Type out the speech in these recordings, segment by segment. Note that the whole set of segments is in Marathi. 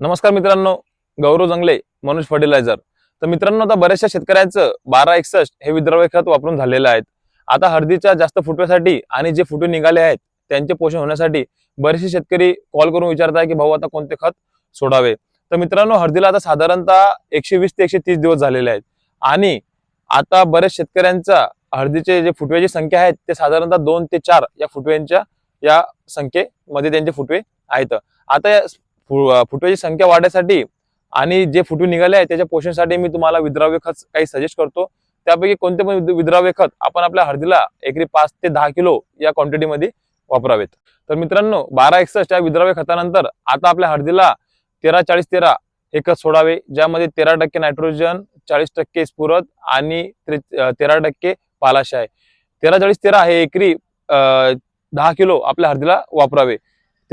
नमस्कार मित्रांनो गौरव जंगले मनोज फर्टिलायझर तर मित्रांनो आता बऱ्याचशा शेतकऱ्यांचं बारा एकसष्ट हे विद्राव्य खत वापरून झालेलं आहेत. आता हळदीच्या जास्त फुटव्यासाठी आणि जे फुटवे निघाले आहेत त्यांचे पोषण होण्यासाठी बरेचसे शेतकरी कॉल करून विचारताय की भाऊ आता कोणते खत सोडावे? तर मित्रांनो हळदीला आता साधारणतः एकशे वीस ते एकशे तीस दिवस झालेले आहेत. आणि आता बऱ्याच शेतकऱ्यांचा हळदीचे जे फुटव्याची संख्या आहेत ते साधारणतः दोन ते चार या फुटव्यांच्या या संख्येमध्ये त्यांचे फुटवे आहेत. आता फुटव्याची संख्या वाढण्यासाठी आणि जे फुटू निघाले आहे त्याच्या पोषणसाठी मी तुम्हाला विद्राव्य खत काही सजेस्ट करतो. त्यापैकी कोणते पण विद्राव्य खत आपण आपल्या हळदीला एकरी पाच ते दहा किलो या क्वांटिटीमध्ये वापरावेत. तर मित्रांनो बारा एकसष्ट या विद्राव्य खतानंतर आता आपल्या हळदीला तेरा चाळीस तेरा हे खत सोडावे ज्यामध्ये तेरा टक्के नायट्रोजन चाळीस टक्के स्फुरद आणि तेरा टक्के पालाश आहे तेरा चाळीस तेरा हे एकरी दहा किलो आपल्या हळदीला वापरावे.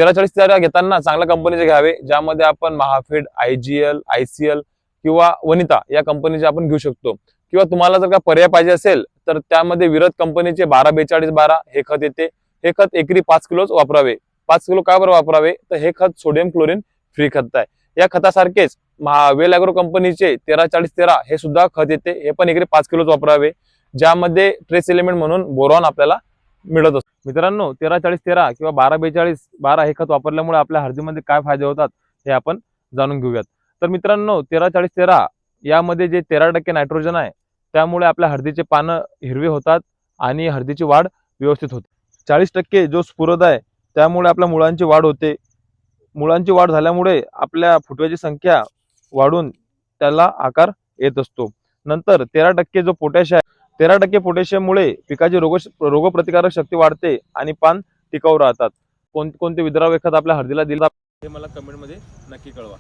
तेरा चाळीस तेरा घेताना चांगल्या कंपनीचे घ्यावे ज्यामध्ये आपण महाफेड आयजीएल आयसीएल किंवा वनिता या कंपनीचे आपण घेऊ शकतो. किंवा तुम्हाला जर का पर्याय पाहिजे असेल तर त्यामध्ये विरत कंपनीचे बारा बेचाळीस बारा हे खत येते. हे खत एकरी पाच किलोच वापरावे. पाच किलो का बरं वापरावे? तर हे खत सोडियम क्लोरीन फ्री खत आहे. या खतासारखेच महा वेल अॅग्रो कंपनीचे तेरा चाळीस तेरा हे सुद्धा खत येते. हे पण एकरी पाच किलोच वापरावे. ज्यामध्ये ट्रेस एलिमेंट म्हणून बोरॉन आपल्याला मिळत असतो. मित्रांनो तेरा चाळीस तेरा किंवा बारा बेचाळीस बारा हे खत वापरल्यामुळे आपल्या हळदीमध्ये काय फायदे होतात हे आपण जाणून घेऊयात. तर मित्रांनो तेरा चाळीस तेरा यामध्ये जे तेरा टक्के नायट्रोजन आहे त्यामुळे आपल्या हळदीचे पानं हिरवे होतात आणि हळदीची वाढ व्यवस्थित होते. चाळीस टक्के जो स्फुरद आहे त्यामुळे आपल्या मुळांची वाढ होते. मुळांची वाढ झाल्यामुळे आपल्या फुटव्याची संख्या वाढून त्याला आकार येत असतो. नंतर तेरा टक्के जो पोटॅश आहे तेरा टक्के पोटॅशियममुळे पिकाची रोग रोगप्रतिकारक शक्ती वाढते आणि पान टिकाऊ राहतात. कोण कोणते विद्राव्य खत आपल्या हळदीला दिलं हे मला कमेंटमध्ये नक्की कळवा.